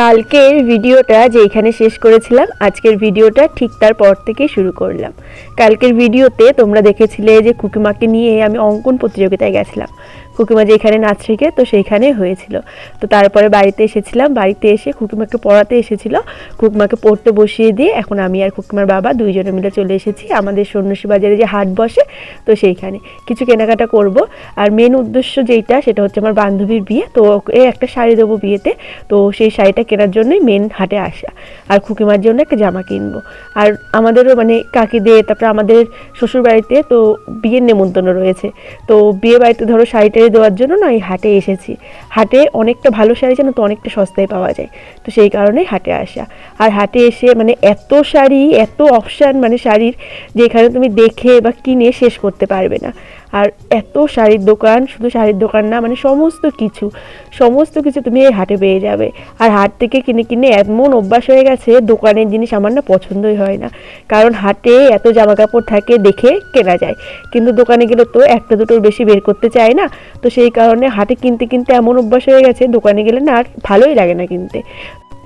কালকের ভিডিওটা যেখানে শেষ করেছিলাম, আজকের ভিডিওটা ঠিক তার পর থেকেই শুরু করলাম। কালকের ভিডিওতে তোমরা দেখেছিলে যে কুকিমাকে নিয়ে আমি অঙ্কন প্রতিযোগিতায় গেছিলাম। কুকিমা যেখানে নাচ শেখে তো সেইখানে হয়েছিল। তো তারপরে বাড়িতে এসেছিলাম। বাড়িতে এসে কুকিমাকে পড়াতে এসেছিল। কুকিমাকে পড়তে বসিয়ে দিয়ে এখন আমি আর কুকিমার বাবা দুইজনে মিলে চলে এসেছি। আমাদের সন্ন্যাসী বাজারে যে হাট বসে, তো সেইখানে। কিছু কেনাকাটা করব। আর মেন উদ্দেশ্য যেইটা, সেটা হচ্ছে আমার বান্ধবীর বিয়ে। তো এ একটা শাড়ি দেবো বিয়েতে। তো সেই শাড়িটা কেনার জন্যই মেন হাটে আসা। আর খুকিমার জন্য একটা জামা কিনবো। আর আমাদেরও মানে কাকিদের তারপরে আমাদের শ্বশুর বাড়িতে তো বিয়ের নেমন্তন্ন রয়েছে। তো বিয়ে বাড়িতে ধরো শাড়ি টাড়ি দেওয়ার জন্য না এই হাটে এসেছি। হাটে অনেকটা ভালো শাড়ি যেন তো অনেকটা সস্তায় পাওয়া যায়। তো সেই কারণে হাটে আসা। আর হাটে এসে মানে এত শাড়ি, এত অপশান মানে শাড়ির যেখানে তুমি দেখে বা কিনে শেষ করতে পারবে না। আর এত শাড়ির দোকান, শুধু শাড়ির দোকান না মানে সমস্ত কিছু সমস্ত কিছু তুমি এই হাটে পেয়ে যাবে। আর হাট থেকে কিনে কিনে এমন অভ্যাস হয়ে গেছে, দোকানের জিনিস আমার না পছন্দই হয় না। কারণ হাটে এত জামা কাপড় থাকে, দেখে কেনা যায়। কিন্তু দোকানে গেলে তো একটা দুটোর বেশি বের করতে চায় না। তো সেই কারণে হাটে কিনতে কিনতে এমন অভ্যাস হয়ে গেছে, দোকানে গেলে না আর ভালোই লাগে না কিনতে।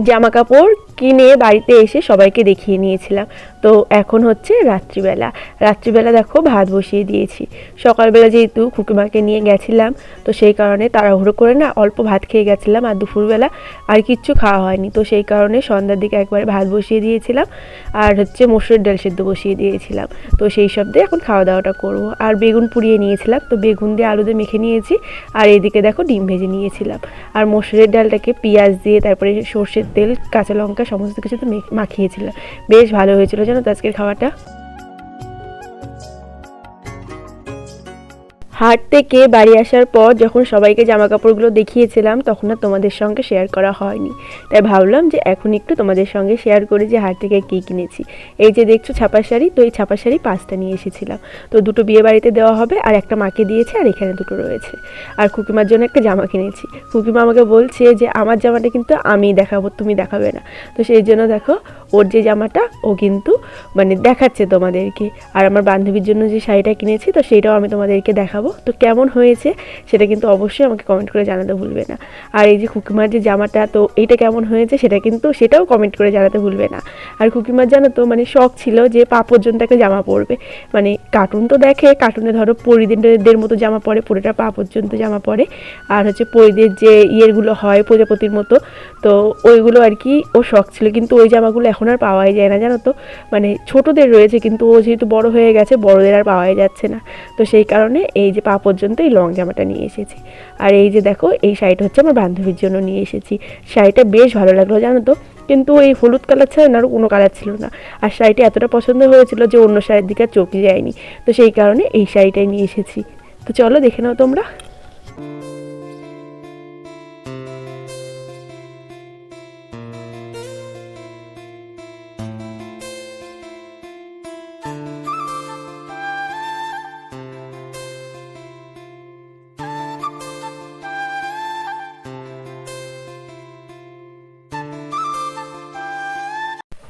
জামা কাপড় কিনে বাড়িতে এসে সবাইকে দেখিয়ে নিয়েছিলাম। তো এখন হচ্ছে রাত্রিবেলা। রাত্রিবেলা দেখো ভাত বসিয়ে দিয়েছি। সকালবেলা যেহেতু খুকিমাকে নিয়ে গেছিলাম, তো সেই কারণে তাড়াহুড়ো করে না অল্প ভাত খেয়ে গেছিলাম আর দুপুরবেলা আর কিচ্ছু খাওয়া হয়নি। তো সেই কারণে সন্ধ্যার দিকে একবারে ভাত বসিয়ে দিয়েছিলাম আর হচ্ছে মসুরের ডাল সেদ্ধ বসিয়ে দিয়েছিলাম। তো সেই সব দিয়ে এখন খাওয়া দাওয়াটা করব। আর বেগুন পুড়িয়ে নিয়েছিলাম, তো বেগুন দিয়ে আলু দিয়ে মেখে নিয়েছি। আর এদিকে দেখো ডিম ভেজে নিয়েছিলাম। আর মসুরের ডালটাকে পেঁয়াজ দিয়ে, তারপরে সর্ষের তেল কাঁচা লঙ্কা সমস্ত কিছু তো মাখিয়েছিলাম বেশ ভালো হয়েছিল। জানো তো আজকের খাওয়াটা? হাট থেকে বাড়ি আসার পর যখন সবাইকে জামা কাপড়গুলো দেখিয়েছিলাম, তখন আর তোমাদের সঙ্গে শেয়ার করা হয়নি। তাই ভাবলাম যে এখন একটু তোমাদের সঙ্গে শেয়ার করি যে হাট থেকে কী কিনেছি। এই যে দেখছ ছাপা শাড়ি, তো এই ছাপা শাড়ি পাঁচটা নিয়ে এসেছিলাম। তো দুটো বিয়ে বাড়িতে দেওয়া হবে, আর একটা মাকে দিয়েছে, আর এখানে দুটো রয়েছে। আর কুকিমার জন্য একটা জামা কিনেছি। কুকিমা আমাকে বলছে যে, আমার জামাটা কিন্তু আমি দেখাবো, তুমি দেখাবে না। তো সেই জন্য দেখো, ওর যে জামাটা, ও কিন্তু মানে দেখাচ্ছে তোমাদেরকে। আর আমার বান্ধবীর জন্য যে শাড়িটা কিনেছি, তো সেইটাও আমি তোমাদেরকে দেখাবো। তো কেমন হয়েছে সেটা কিন্তু অবশ্যই আমাকে কমেন্ট করে জানাতে ভুলবে না। আর এই যে খুকিমার যে জামাটা, তো এইটা কেমন হয়েছে সেটা কিন্তু সেটাও কমেন্ট করে জানাতে ভুলবে না। আর খুকিমার জানো তো মানে শখ ছিল যে পা পর্যন্ত একটা জামা পরবে। মানে কার্টুন তো দেখে কার্টুনে ধরো পরিদের মতো জামা পরে, পুরোটা পা পর্যন্ত জামা পরে। আর হচ্ছে পরিদের যে ইয়েরগুলো হয় প্রজাপতির মতো, তো ওইগুলো আর কি ও শখ ছিল। কিন্তু ওই জামাগুলো এখন আর পাওয়াই যায় না, জানো তো। মানে ছোটদের রয়েছে, কিন্তু ও যেহেতু বড় হয়ে গেছে, বড়দের আর পাওয়াই যাচ্ছে না। তো সেই কারণে এই যে পা পর্যন্ত এই লং জামাটা নিয়ে এসেছি। আর এই যে দেখো, এই শাড়িটা হচ্ছে আমার বান্ধবীর জন্য নিয়ে এসেছি। শাড়িটা বেশ ভালো লাগল, জানো তো? কিন্তু এই হলুদ কালার ছাড়া আর কোনো কালার ছিল না। আর শাড়িটা এতটা পছন্দ হয়েছিল যে অন্য শাড়ির দিকে চোখে যায়নি। তো সেই কারণে এই শাড়িটাই নিয়ে এসেছি। তো চলো দেখে নাও তোমরা।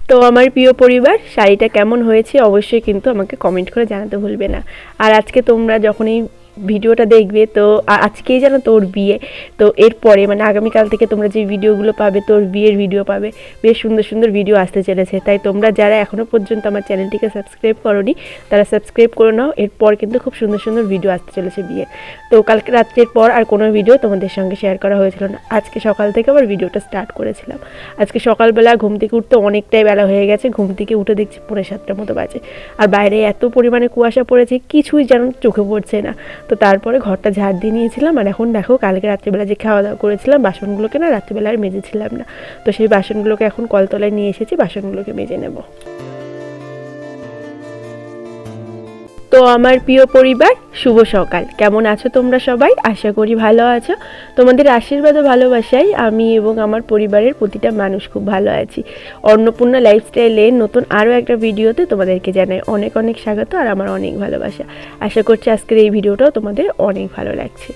তো আমার প্রিয় পরিবার, শাড়িটা কেমন হয়েছে অবশ্যই কিন্তু আমাকে কমেন্ট করে জানাতে ভুলবে না। আর আজকে তোমরা যখনই ভিডিওটা দেখবে, তো আজকেই জানো তোর বিয়ে, তো এরপরে মানে আগামীকাল থেকে তোমরা যে ভিডিওগুলো পাবে, তোর বিয়ের ভিডিও পাবে, বেশ সুন্দর সুন্দর ভিডিও আসতে চলেছে। তাই তোমরা যারা এখনও পর্যন্ত আমার চ্যানেলটিকে সাবস্ক্রাইব করনি, তারা সাবস্ক্রাইব করে নাও, এরপর কিন্তু খুব সুন্দর সুন্দর ভিডিও আসতে চলেছে বিয়ে। তো কালকে রাত্রের পর আর কোনো ভিডিও তোমাদের সঙ্গে শেয়ার করা হয়েছিল না। আজকে সকাল থেকে আবার ভিডিওটা স্টার্ট করেছিলাম। আজকে সকালবেলা ঘুম থেকে উঠতে অনেকটাই বেলা হয়ে গেছে, ঘুম থেকে উঠে দেখছি পৌনে সাতটার মতো বাজে। আর বাইরে এত পরিমাণে কুয়াশা পড়েছে, কিছুই যেন চোখে পড়ছে না। তো তারপরে ঘরটা ঝাড় দিয়ে নিয়েছিলাম। আর এখন দেখো, কালকে রাত্রিবেলা যে খাওয়া দাওয়া করেছিলাম, বাসনগুলোকে না রাত্রিবেলা আর মেজেছিলাম না। তো সেই বাসনগুলোকে এখন কলতলায় নিয়ে এসেছি, বাসনগুলোকে মেজে নেব। তো আমার প্রিয় পরিবার, শুভ সকাল। কেমন আছো তোমরা সবাই? আশা করি ভালো আছো। তোমাদের আশীর্বাদ ও ভালোবাসায় আমি এবং আমার পরিবারের প্রতিটা মানুষ খুব ভালো আছি। অন্নপূর্ণা লাইফস্টাইলে নতুন আরও একটা ভিডিওতে তোমাদেরকে জানাই অনেক অনেক স্বাগত আর আমার অনেক ভালোবাসা। আশা করছি আজকের এই ভিডিওটাও তোমাদের অনেক ভালো লাগছে।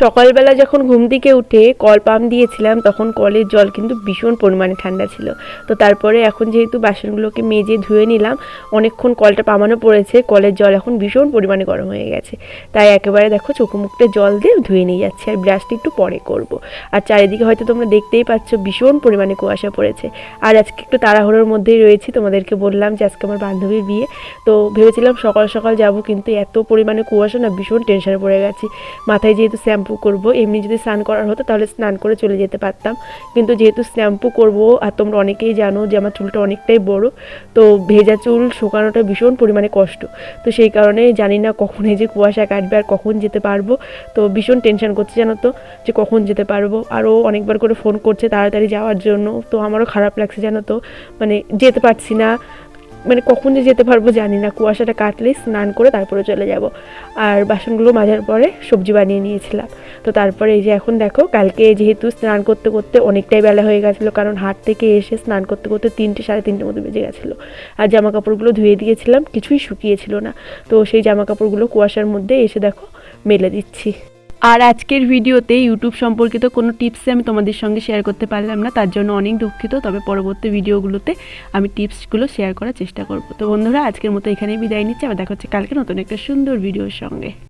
সকালবেলা যখন ঘুম থেকে উঠে কল পাম্প দিয়েছিলাম, তখন কলের জল কিন্তু ভীষণ পরিমাণে ঠান্ডা ছিল। তো তারপরে এখন যেহেতু বাসনগুলোকে মেজে ধুয়ে নিলাম, অনেকক্ষণ কলটা পামানো পড়েছে, কলের জল এখন ভীষণ পরিমাণে গরম হয়ে গেছে। তাই একেবারে দেখো চোখে মুখটা জল দিয়ে ধুয়ে নিয়ে যাচ্ছি, আর ব্রাশটা একটু পরে করব। আর চারিদিকে হয়তো তোমরা দেখতেই পাচ্ছ ভীষণ পরিমাণে কুয়াশা পড়েছে। আর আজকে একটু তাড়াহুড়োর মধ্যেই রয়েছি, তোমাদেরকে বললাম যে আজকে আমার বান্ধবীর বিয়ে। তো ভেবেছিলাম সকাল সকাল যাব, কিন্তু এত পরিমাণে কুয়াশা না, ভীষণ টেনশনে পড়ে গেছি। মাথায় যেহেতু শ্যাম্পু করব। এমনি যদি স্নান করার হতো তাহলে স্নান করে চলে যেতে পারতাম। কিন্তু যেহেতু শ্যাম্পু করব, আর তোমরা অনেকেই জানো যে আমার চুলটা অনেকটাই বড়, তো ভেজা চুল শুকানোটা ভীষণ পরিমাণে কষ্ট। তো সেই কারণে জানি না কখন এই যে কুয়াশা কাটবে আর কখন যেতে পারব। তো ভীষণ টেনশন করছে জানো তো, যে কখন যেতে পারব। আরও অনেকবার করে ফোন করছে তাড়াতাড়ি যাওয়ার জন্য, তো আমারও খারাপ লাগছে জানো তো। মানে যেতে পারছি না মানে কখন যে যেতে পারব জানি না। কুয়াশাটা কাটলে স্নান করে তারপরে চলে যাব। আর বাসনগুলো মাজার পরে সবজি বানিয়ে নিয়েছিলাম। তো তারপরে এই যে এখন দেখো, কালকে যেহেতু স্নান করতে করতে অনেকটাই বেলা হয়ে গেছিল, কারণ হাট থেকে এসে স্নান করতে করতে তিনটে সাড়ে তিনটের মতো বেজে গেছিল। আর জামা কাপড়গুলো ধুয়ে দিয়েছিলাম, কিছুই শুকিয়েছিল না। তো সেই জামা কাপড়গুলো কুয়াশার মধ্যে এসে দেখো, মেলে দিচ্ছি। আর আজকের ভিডিওতে ইউটিউব সম্পর্কিত কোনো টিপসে আমি তোমাদের সঙ্গে শেয়ার করতে পারলাম না, তার জন্য অনেক দুঃখিত। তবে পরবর্তী ভিডিওগুলোতে আমি টিপসগুলো শেয়ার করার চেষ্টা করব। তো বন্ধুরা, আজকের মতো এখানেই বিদায় নিচ্ছি। আবার দেখা হচ্ছে কালকে নতুন একটা সুন্দর ভিডিওর সঙ্গে।